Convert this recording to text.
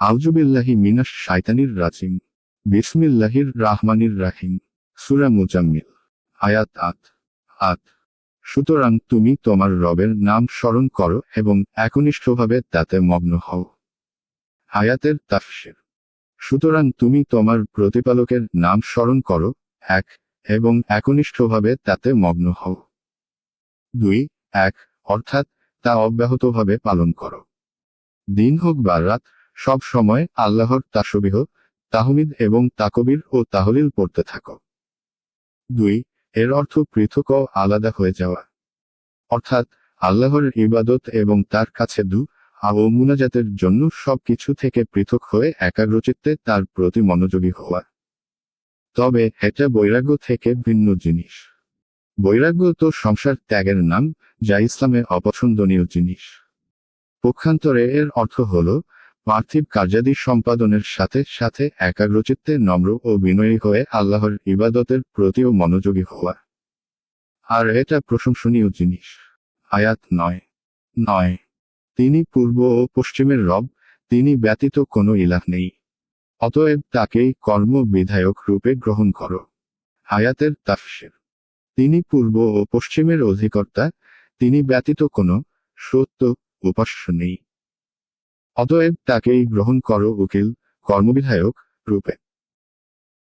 আউজুবিল্লাহি মিনাস শাইতানির রাজিম। বিসমিল্লাহির রাহমানির রাহিম। সুরা মুজাম্মিল। আয়াত আত আত সুতরাং তুমি তোমার রবের নাম স্মরণ করো এবং একনিষ্ঠভাবে তাতে মগ্ন হও। আয়াতের তাফসির। সুতরাং তুমি তোমার প্রতিপালকের নাম স্মরণ করো, এক, এবং একনিষ্ঠভাবে তাতে মগ্ন হও। দুই, এক, অর্থাৎ তা অব্যাহতভাবে পালন করো। দিন হোক বা রাত সব সময় আল্লাহর তাসবিহ, তাহমিদ এবং তাকবির ও তাহলিল পড়তে থাকো। দুই, এর অর্থ পৃথক ও আলাদা হয়ে যাওয়া। অর্থাৎ আল্লাহর ইবাদত এবং তার কাছে দু ও মুনাজাতের জন্য সবকিছু থেকে পৃথক হয়ে একাগ্রচিত্তে তার প্রতি মনোযোগী হওয়া। তবে এটা বৈরাগ্য থেকে ভিন্ন জিনিস। বৈরাগ্য তো সংসার ত্যাগের নাম, যা ইসলামে অপছন্দনীয় জিনিস। পক্ষান্তরে এর অর্থ হল পার্থিব কার্যাদি সম্পাদনের সাথে সাথে একাগ্রচিত্তে নম্র ও বিনয়ী হয়ে আল্লাহর ইবাদতের প্রতিও মনোযোগী হওয়া। আর এটা প্রশংসনীয় জিনিস। আয়াত নয়। নয়। তিনি পূর্ব ও পশ্চিমের রব, তিনি ব্যতীত কোনো ইলাহ নেই। অতএব তাকেই কর্ম বিধায়ক রূপে গ্রহণ করো। আয়াতের তাফসির। তিনি পূর্ব ও পশ্চিমের অধিকর্তা, তিনি ব্যতীত কোনো সত্য উপাস্য নেই। অতএব তাকেই গ্রহণ করো উকিল কর্মবিধায়ক রূপে।